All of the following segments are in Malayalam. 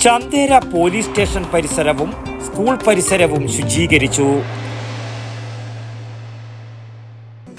ചന്തേര പോലീസ് സ്റ്റേഷൻ പരിസരവും സ്കൂൾ പരിസരവും ശുചീകരിച്ചു.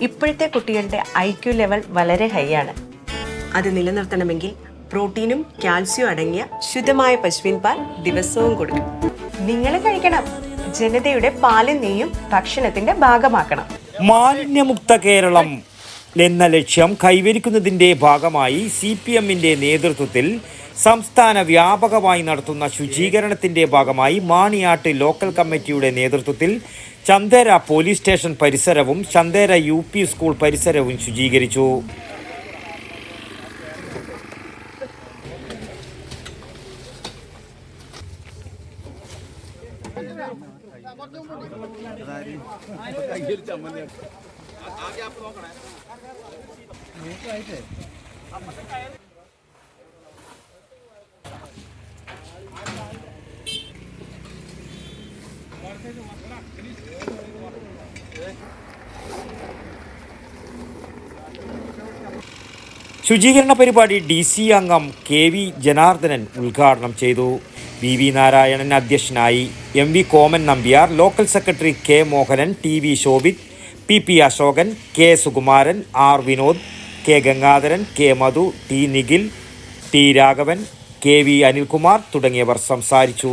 ഇപ്പോഴത്തെ കുട്ടികളുടെ ഐ ക്യു ലെവൽ വളരെ ഹൈ ആണ്. അത് നിലനിർത്തണമെങ്കിൽ പ്രോട്ടീനും കാൽസ്യവും അടങ്ങിയ ശുദ്ധമായ പശുവിൻ പാൽ ദിവസവും കൊടുക്കും നിങ്ങൾ കഴിക്കണം. ജനതയുടെ പാലും നെയ്യും ഭക്ഷണത്തിന്റെ ഭാഗമാക്കണം. മാലിന്യമുക്ത കേരളം എന്ന ലക്ഷ്യം കൈവരിക്കുന്നതിന്റെ ഭാഗമായി സി പി എമ്മിന്റെ നേതൃത്വത്തിൽ സംസ്ഥാന വ്യാപകമായി നടത്തുന്ന ശുചീകരണത്തിന്റെ ഭാഗമായി മാണിയാട്ട് ലോക്കൽ കമ്മിറ്റിയുടെ നേതൃത്വത്തിൽ ചന്ദേര പോലീസ് സ്റ്റേഷൻ പരിസരവും ചന്ദേര യു സ്കൂൾ പരിസരവും ശുചീകരിച്ചു. ശുചീകരണ പരിപാടി ഡി സി അംഗം കെ വി ജനാർദ്ദനൻ ഉദ്ഘാടനം ചെയ്തു. വി വി നാരായണൻ അധ്യക്ഷനായി. M V Koman Nambiar local secretary K Mohanan T V Shobhith P P Ashokan K Sukumaran R Vinod K Gangadharan K Madhu T Nikhil T Raghavan K V Anilkumar തുടങ്ങിയവർ സംസാരിച്ചു.